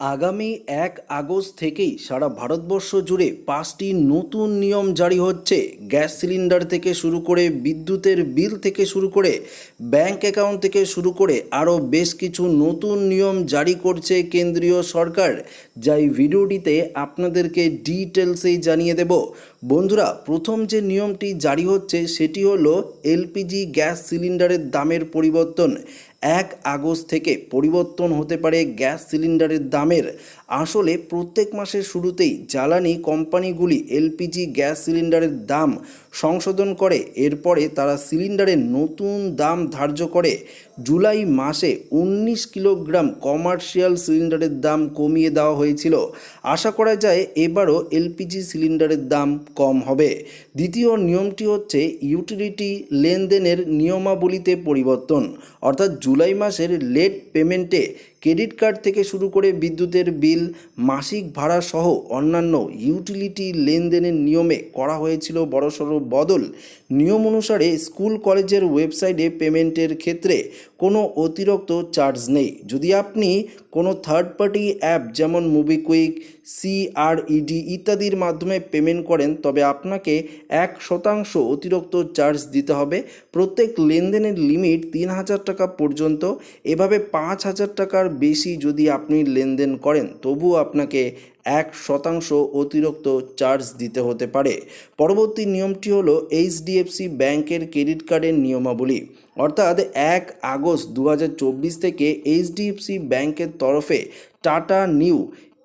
আগামী এক আগস্ট থেকেই সারা ভারতবর্ষ জুড়ে পাঁচটি নতুন নিয়ম জারি হচ্ছে। গ্যাস সিলিন্ডার থেকে শুরু করে বিদ্যুতের বিল থেকে শুরু করে ব্যাংক অ্যাকাউন্ট থেকে শুরু করে আরও বেশ কিছু নতুন নিয়ম জারি করছে কেন্দ্রীয় সরকার। যা ভিডিওটিতে আপনাদেরকে ডিটেলসেই জানিয়ে দেব। বন্ধুরা, প্রথম যে নিয়মটি জারি হচ্ছে সেটি হলো এলপিজি গ্যাস সিলিন্ডারের দামের পরিবর্তন। এক আগস্ট থেকে পরিবর্তন হতে পারে গ্যাস সিলিন্ডারের দামের। আসলে প্রত্যেক মাসের শুরুতেই জ্বালানি কোম্পানিগুলি এলপিজি গ্যাস সিলিন্ডারের দাম সংশোধন করে। এরপরে তারা সিলিন্ডারের নতুন দাম ধার্য করে। জুলাই মাসে উনিশ কিলোগ্রাম কমার্শিয়াল সিলিন্ডারের দাম কমিয়ে দেওয়া হয়েছিল। আশা করা যায় এবারও এলপিজি সিলিন্ডারের দাম কম হবে। দ্বিতীয় নিয়মটি হচ্ছে ইউটিলিটি লেনদেনের নিয়মাবলীতে পরিবর্তন। অর্থাৎ জুলাই মাসের লেট পেমেন্টে ক্রেডিট কার্ড থেকে শুরু করে বিদ্যুতের বিল, মাসিক ভাড়া সহ অন্যান্য ইউটিলিটি লেনদেনের নিয়মে করা হয়েছিল বড়সড় বদল। নিয়ম অনুসারে স্কুল, কলেজের ওয়েবসাইটে পেমেন্টের ক্ষেত্রে কোনো অতিরিক্ত চার্জ নেই। যদি আপনি কোনো থার্ড পার্টি অ্যাপ যেমন মুবিকুইক, সিআরইডি ইত্যাদির মাধ্যমে পেমেন্ট করেন, তবে আপনাকে এক শতাংশ অতিরিক্ত চার্জ দিতে হবে। প্রত্যেক লেনদেনের লিমিট তিন হাজার টাকা পর্যন্ত। এভাবে পাঁচ হাজার টাকার বেশি যদি আপনি লেনদেন করেন, তবুও আপনাকে এক শতাংশ অতিরিক্ত চার্জ দিতে হতে পারে। পরবর্তী নিয়মটি হলো এইচডিএফসি ব্যাংকের ক্রেডিট কার্ডের নিয়মাবলী। অর্থাৎ এক আগস্ট দু হাজার চব্বিশ থেকে এইচডিএফসি ব্যাংকের তরফে টাটা নিউ,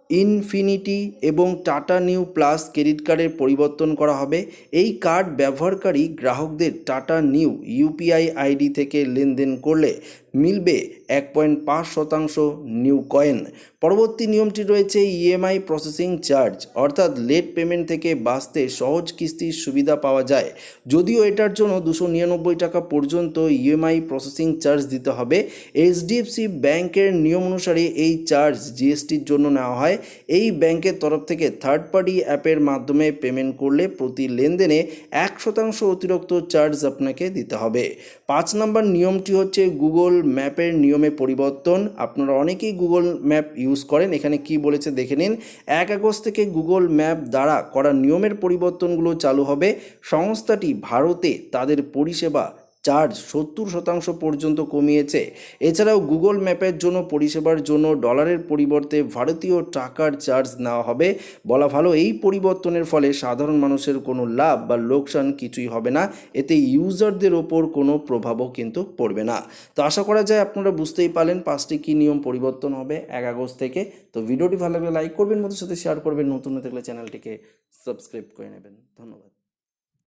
ইনফিনিটি এবং টাটা নিউ প্লাস ক্রেডিট কার্ডের পরিবর্তন করা হবে। এই কার্ড ব্যবহারকারী গ্রাহকদের টাটা নিউ ইউপিআই আইডি থেকে লেনদেন করলে মিলবে এক পয়েন্ট পাঁচ শতাংশ নিউ কয়েন। পরবর্তী নিয়মটি রয়েছে ইএমআই প্রসেসিং চার্জ অর্থাৎ লেট পেমেন্ট থেকে বাঁচতে সহজ কিস্তির সুবিধা পাওয়া যায়। যদিও এটার জন্য দুশো নিরানব্বই টাকা পর্যন্ত ইএমআই প্রসেসিং চার্জ দিতে হবে। এইচডিএফসি ব্যাংকের নিয়ম অনুসারে এই চার্জ জিএসটির জন্য নেওয়া হয়। এই ব্যাংকের তরফ থেকে থার্ড পার্টি অ্যাপের মাধ্যমে পেমেন্ট করলে প্রতি লেনদেনে এক শতাংশ অতিরিক্ত চার্জ আপনাকে দিতে হবে। পাঁচ নম্বর নিয়মটি হচ্ছে গুগল ম্যাপের নিয়মে পরিবর্তন। আপনারা অনেকেই গুগল ম্যাপ ইউজ করেন। এখানে কি বলেছে দেখে নিন। এক আগস্ট থেকে গুগল ম্যাপ দ্বারা করা নিয়মের পরিবর্তনগুলো চালু হবে। সংস্থাটি ভারতে তাদের পরিষেবা চার্জ সত্তর শতাংশ পর্যন্ত কমিয়েছে। এছাড়াও গুগল ম্যাপের জন্য, পরিষেবার জন্য ডলারের পরিবর্তে ভারতীয় টাকার চার্জ নেওয়া হবে। বলা ভালো, এই পরিবর্তনের ফলে সাধারণ মানুষের কোনো লাভ বা লোকসান কিছুই হবে না। এতে ইউজারদের ওপর কোনো প্রভাবও কিন্তু পড়বে না। তো আশা করা যায় আপনারা বুঝতেই পারলেন পাঁচটি কী নিয়ম পরিবর্তন হবে এক আগস্ট থেকে। তো ভিডিওটি ভালো লাগলে লাইক করবেন মধ্যে সাথে শেয়ার করবেন। নতুন থাকলে চ্যানেলটিকে সাবস্ক্রাইব করে নেবেন। ধন্যবাদ।